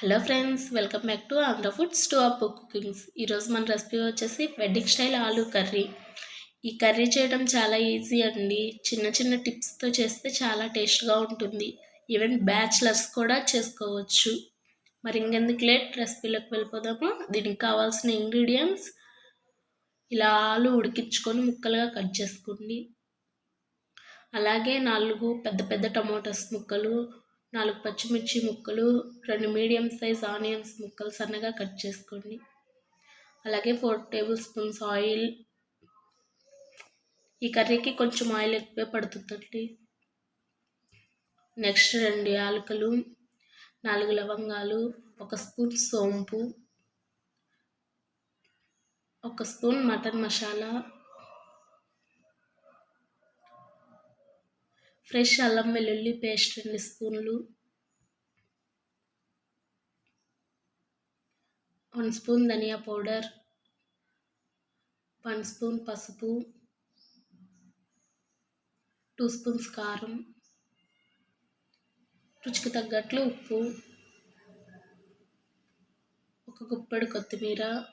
Hello friends welcome back to Andhra foods to up cookings ఈరోజు మన recipe వచ్చేసి wedding style aloo curry. ఈ curry చేయడం చాలా ఈజీ అండి. చిన్న చిన్న టిప్స్తో చేస్తే చాలా టేస్ట్గా ఉంటుంది. ఈవెన్ బ్యాచిలర్స్ కూడా చేసుకోవచ్చు. మరి ఇంకెందుకు లేట్ రెసిపీలోకి వెళ్ళిపోదాము. దీనికి కావాల్సిన ఇంగ్రీడియంట్స్ ఇలా ఆలు ఉడికించుకొని ముక్కలుగా కట్ చేసుకోండి. అలాగే నాలుగు పెద్ద పెద్ద టమాటోస్ ముక్కలు నాలుగు పచ్చిమిర్చి ముక్కలు రెండు మీడియం సైజ్ ఆనియన్స్ ముక్కలు సన్నగా కట్ చేసుకోండి. అలాగే ఫోర్ టేబుల్ స్పూన్స్ ఆయిల్. ఈ కర్రీకి కొంచెం ఆయిల్ ఎక్కువే పడుతుందండి. నెక్స్ట్ రెండు యాలకులు నాలుగు లవంగాలు ఒక స్పూన్ సోంపు ఒక స్పూన్ మటన్ మసాలా ఫ్రెష్ అల్లం వెల్లుల్లి పేస్ట్ రెండు స్పూన్లు. One spoon dhaniya powder. One spoon పసుపు. టూ స్పూన్స్ కారం. రుచికి తగ్గట్లు ఉప్పు. ఒక గుప్పెడు కొత్తిమీర.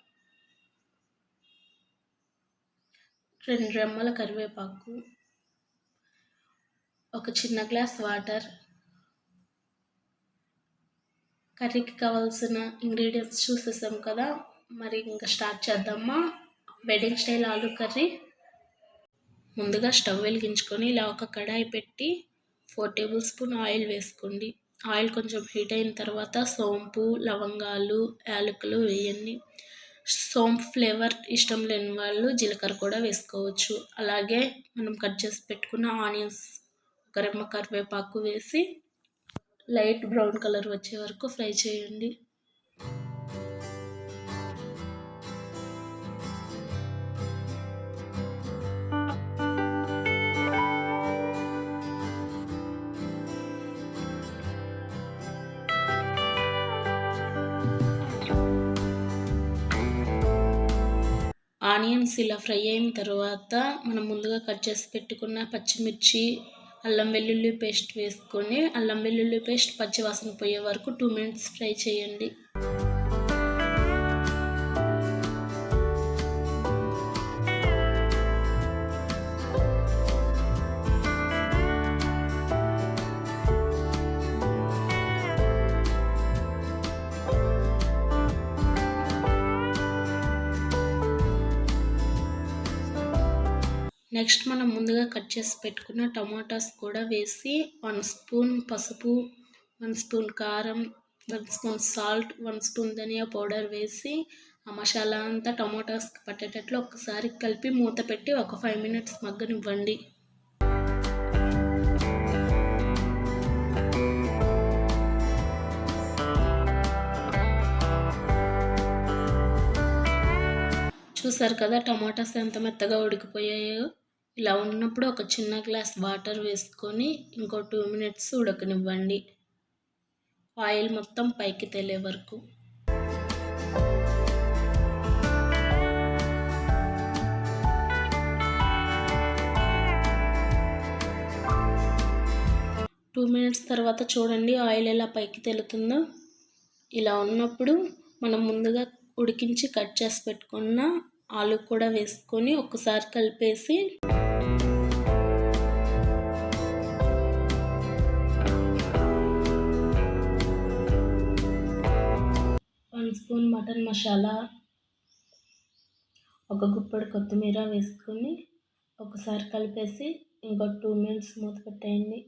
రెండు రెమ్మల కరివేపాకు. ఒక చిన్న గ్లాస్ వాటర్ కర్రీకి కావాల్సిన ఇంగ్రీడియంట్స్ చూసేసాం కదా. మరి ఇంకా స్టార్ట్ చేద్దామా? Wedding style aloo curry. ముందుగా స్టవ్ వెలిగించుకొని ఇలా ఒక కడాయి పెట్టి ఫోర్ టేబుల్ స్పూన్ ఆయిల్ వేసుకోండి. ఆయిల్ కొంచెం హీట్ అయిన తర్వాత సోంపు లవంగాలు యాలకులు వేయండి. సోంపు ఫ్లేవర్ ఇష్టం లేని వాళ్ళు జీలకర్ర కూడా వేసుకోవచ్చు. అలాగే మనం కట్ చేసి పెట్టుకున్న ఆనియన్స్ ఒక రెమ్మ కరివేపాకు వేసి లైట్ బ్రౌన్ కలర్ వచ్చే వరకు ఫ్రై చేయండి. ఆనియన్స్ ఇలా ఫ్రై అయిన తర్వాత మనం ముందుగా కట్ చేసి పెట్టుకున్న పచ్చిమిర్చి అల్లం వెల్లుల్లి పేస్ట్ వేసుకొని అల్లం వెల్లుల్లి పేస్ట్ పచ్చివాసన పోయే వరకు టూ మినిట్స్ ఫ్రై చేయండి. నెక్స్ట్ మనం ముందుగా కట్ చేసి పెట్టుకున్న టమాటాస్ కూడా వేసి వన్ స్పూన్ పసుపు వన్ స్పూన్ కారం one spoon salt one spoon dhaniya powder వేసి ఆ మసాలా అంతా టమాటాస్కి పట్టేటట్లు ఒకసారి కలిపి మూత పెట్టి ఒక ఫైవ్ మినిట్స్ మగ్గనివ్వండి. చూసారు కదా టమాటాస్ ఎంత మెత్తగా ఉడికిపోయాయో? ఇలా ఉన్నప్పుడు ఒక చిన్న గ్లాస్ వాటర్ వేసుకొని ఇంకో టూ మినిట్స్ ఉడకనివ్వండి. ఆయిల్ మొత్తం పైకి తేలే వరకు. టూ మినిట్స్ తర్వాత చూడండి ఆయిల్ ఎలా పైకి తెలుతుందో. ఇలా ఉన్నప్పుడు మనం ముందుగా ఉడికించి కట్ చేసి పెట్టుకున్న ఆలు కూడా వేసుకొని ఒకసారి కలిపేసి వన్ స్పూన్ మటన్ మసాలా ఒక గుప్పడి కొత్తిమీర వేసుకొని ఒకసారి కలిపేసి ఇంకో టూ మినిట్స్ మూత పెట్టేయండి.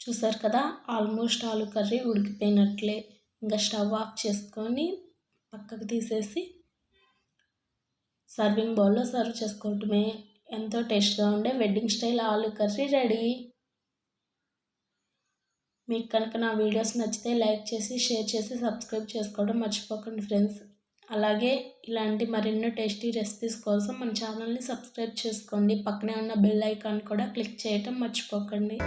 చూసారు కదా? ఆల్మోస్ట్ ఆలు కర్రీ ఉడికిపోయినట్లే. ఇంకా స్టవ్ ఆఫ్ చేసుకొని పక్కకు తీసేసి సర్వింగ్ బౌల్లో సర్వ్ చేసుకోవటమే. ఎంతో టేస్ట్గా ఉండే wedding style aloo curry ready. మీకు కనుక నా వీడియోస్ నచ్చితే లైక్ చేసి షేర్ చేసి సబ్స్క్రైబ్ చేసుకోవడం మర్చిపోకండి ఫ్రెండ్స్. అలాగే ఇలాంటి మరెన్నో టేస్టీ రెసిపీస్ కోసం మన ఛానల్ని సబ్స్క్రైబ్ చేసుకోండి. పక్కనే ఉన్న బెల్ ఐకాన్ కూడా క్లిక్ చేయటం మర్చిపోకండి.